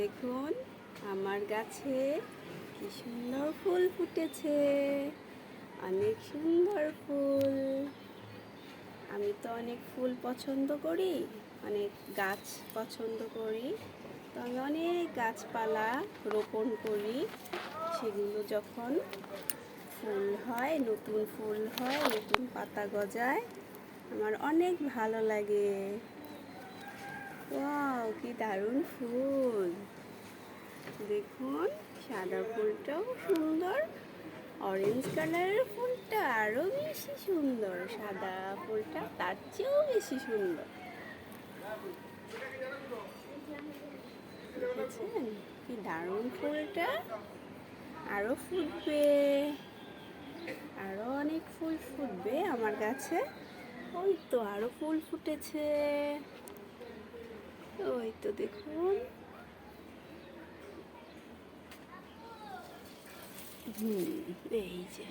দেখুন, আমার গাছে কি সুন্দর ফুল ফুটেছে। অনেক সুন্দর ফুল। আমি তো অনেক ফুল পছন্দ করি, অনেক গাছ পছন্দ করি। তো আমি অনেক গাছপালা রোপণ করি। সেগুলো যখন ফুল হয়, নতুন ফুল হয়, নতুন পাতা গজায়, আমার অনেক ভালো লাগে। কি দারুণ ফুল। দেখুন, সাদা ফুলটাও সুন্দর অরেঞ্জ কালারের ফুলটা আরও বেশি সুন্দর। সাদা ফুলটা তার চেয়েও বেশি সুন্দর। দেখেছেন? কি দারুণ ফুলটা। আরও ফুটবে। আরও অনেক ফুল ফুটবে আমার গাছে ওই তো আরও ফুল ফুটেছে। তো দেখুন। হুম এই যে।